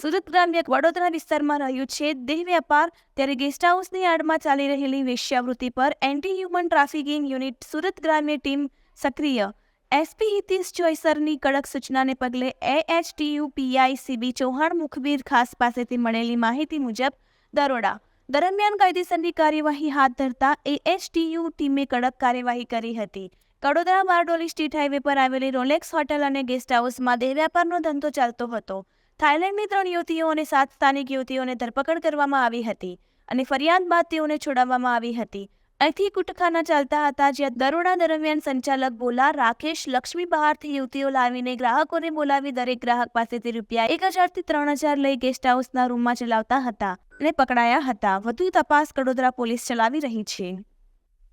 સુરત ગ્રામ્ય વડોદરા વિસ્તારમાં રહ્યું છે. દેહ વ્યાપાર ત્યારે ગેસ્ટ હાઉસની આડમાં ચાલી રહેલી વેશ્યાવૃત્તિ પર anti human trafficking unit Surat ગ્રામ્ય ટીમ સક્રિય. એસપી હિતેશ જોયસરની કડક સૂચનાને પગલે એએચટીયુ પીઆઈ સીબી ચૌહાણ મુખબીર ખાસ પાસેથી મળેલી માહિતી મુજબ દરોડા દરમિયાન કાયદેસરની કાર્યવાહી હાથ ધરતા એએચટીયુ ટીમે કડક કાર્યવાહી કરી હતી. કડોદરા બારડોલી સ્ટ્રીટ હાઈવે પર આવેલી રોલેક્સ હોટેલ અને ગેસ્ટ હાઉસમાં દેહ વ્યાપારનો ધંધો ચાલતો હતો. થાઇલેન્ડની ત્રણ યુવતીઓ અને સાત સ્થાનિક યુવતીઓને ધરપકડ કરવામાં આવી હતી અને ફરિયાદ બાદ તેઓને છોડાવવામાં આવી હતી. અહીંથી કુટખાના ચાલતા હતા, જ્યાં દરોડા દરમિયાન સંચાલક બોલા રાકેશ લક્ષ્મી બહારથી યુવતીઓ લાવીને ગ્રાહકોને બોલાવી દરેક ગ્રાહક પાસેથી રૂપિયા એક હજારથી ત્રણ હજાર લઈ ગેસ્ટ હાઉસના રૂમમાં ચલાવતા હતા અને પકડાયા હતા. વધુ તપાસ કડોદરા પોલીસ ચલાવી રહી છે.